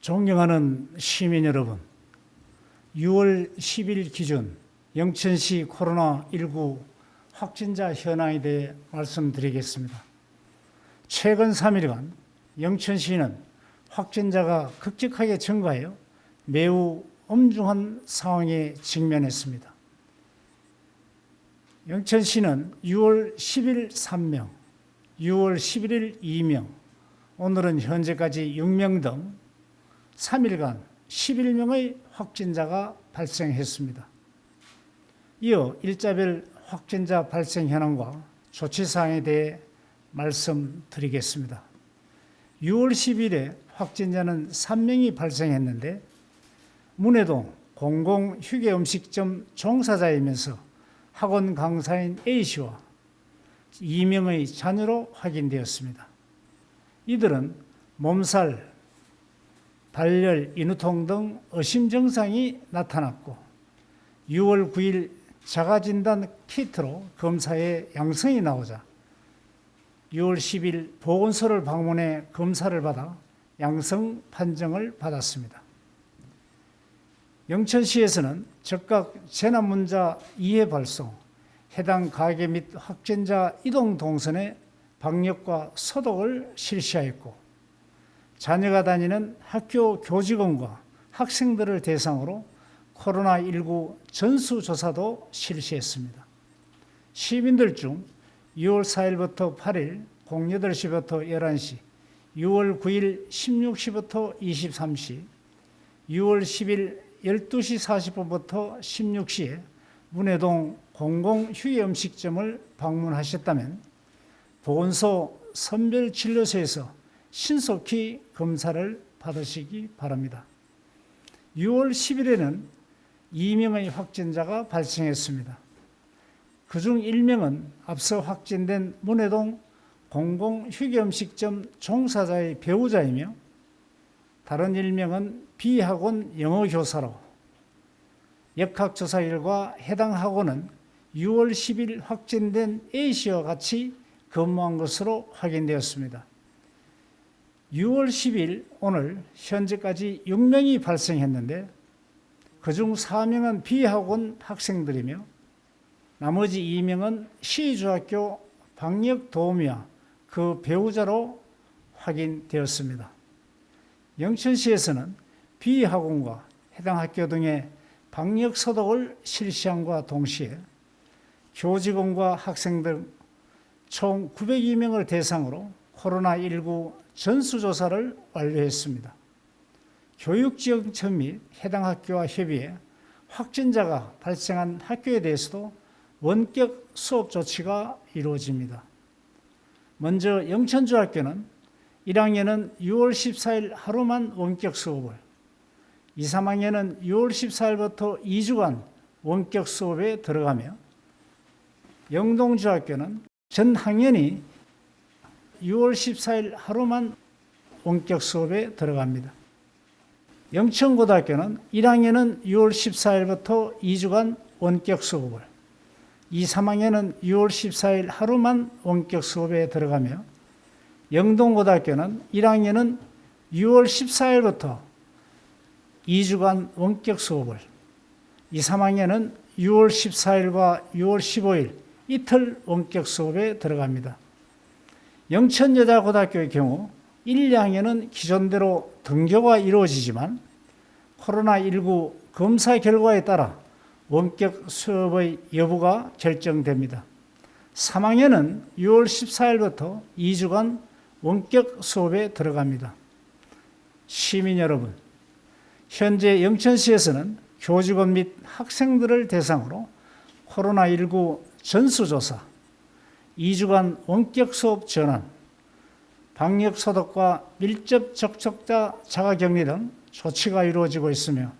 존경하는 시민 여러분, 6월 10일 기준 영천시 코로나19 확진자 현황에 대해 말씀드리겠습니다. 최근 3일간 영천시는 확진자가 급격하게 증가하여 매우 엄중한 상황에 직면했습니다. 영천시는 6월 10일 3명, 6월 11일 2명, 오늘은 현재까지 6명 등 3일간 11명의 확진자가 발생했습니다. 이어 일자별 확진자 발생 현황과 조치 사항에 대해 말씀드리겠습니다. 6월 10일에 확진자는 3명이 발생했는데 문해동 공공휴게음식점 종사자이면서 학원 강사인 A씨와 2명의 자녀로 확인되었습니다. 이들은 몸살, 발열, 인후통 등 의심 증상이 나타났고 6월 9일 자가진단 키트로 검사에 양성이 나오자 6월 10일 보건소를 방문해 검사를 받아 양성 판정을 받았습니다. 영천시에서는 즉각 재난문자 이해 발송, 해당 가게 및 확진자 이동 동선의 방역과 소독을 실시하였고 자녀가 다니는 학교 교직원과 학생들을 대상으로 코로나19 전수조사도 실시했습니다. 시민들 중 6월 4일부터 8일 08시부터 11시, 6월 9일 16시부터 23시, 6월 10일 12시 40분부터 16시에 문해동 공공휴게 음식점을 방문하셨다면 보건소 선별진료소에서 신속히 검사를 받으시기 바랍니다. 6월 10일에는 2명의 확진자가 발생했습니다. 그중 1명은 앞서 확진된 문해동 공공휴게음식점 종사자의 배우자이며 다른 1명은 비학원 영어교사로 역학조사 일과 해당 학원은 6월 10일 확진된 A씨와 같이 근무한 것으로 확인되었습니다. 6월 10일 오늘 현재까지 6명이 발생했는데 그중 4명은 비학원 학생들이며 나머지 2명은 시중학교 방역 도우미와 그 배우자로 확인되었습니다. 영천시에서는 비학원과 해당 학교 등의 방역 소독을 실시함과 동시에 교직원과 학생들 총 902명을 대상으로 코로나19 전수조사를 완료했습니다. 교육지원청 및 해당 학교와 협의해 확진자가 발생한 학교에 대해서도 원격 수업 조치가 이루어집니다. 먼저 영천중학교는 1학년은 6월 14일 하루만 원격 수업을, 2, 3학년은 6월 14일부터 2주간 원격 수업에 들어가며 영동중학교는 전 학년이 6월 14일 하루만 원격 수업에 들어갑니다. 영천고등학교는 1학년은 6월 14일부터 2주간 원격 수업을, 2, 3학년은 6월 14일 하루만 원격 수업에 들어가며 영동고등학교는 1학년은 6월 14일부터 2주간 원격 수업을, 2, 3학년은 6월 14일과 6월 15일 이틀 원격 수업에 들어갑니다. 영천여자고등학교의 경우 1, 2학년은 기존대로 등교가 이루어지지만 코로나19 검사 결과에 따라 원격 수업의 여부가 결정됩니다. 3학년은 6월 14일부터 2주간 원격 수업에 들어갑니다. 시민 여러분, 현재 영천시에서는 교직원 및 학생들을 대상으로 코로나19 전수조사, 2주간 원격 수업 전환, 방역 소독과 밀접 접촉자 자가 격리 등 조치가 이루어지고 있으며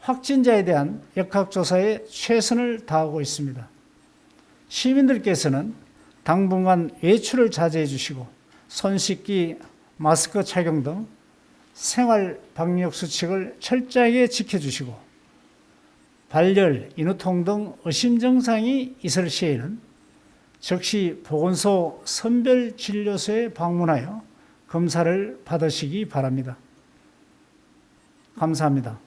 확진자에 대한 역학조사에 최선을 다하고 있습니다. 시민들께서는 당분간 외출을 자제해 주시고 손 씻기, 마스크 착용 등 생활 방역 수칙을 철저하게 지켜주시고 발열, 인후통 등 의심 증상이 있을 시에는 즉시 보건소 선별진료소에 방문하여 검사를 받으시기 바랍니다. 감사합니다.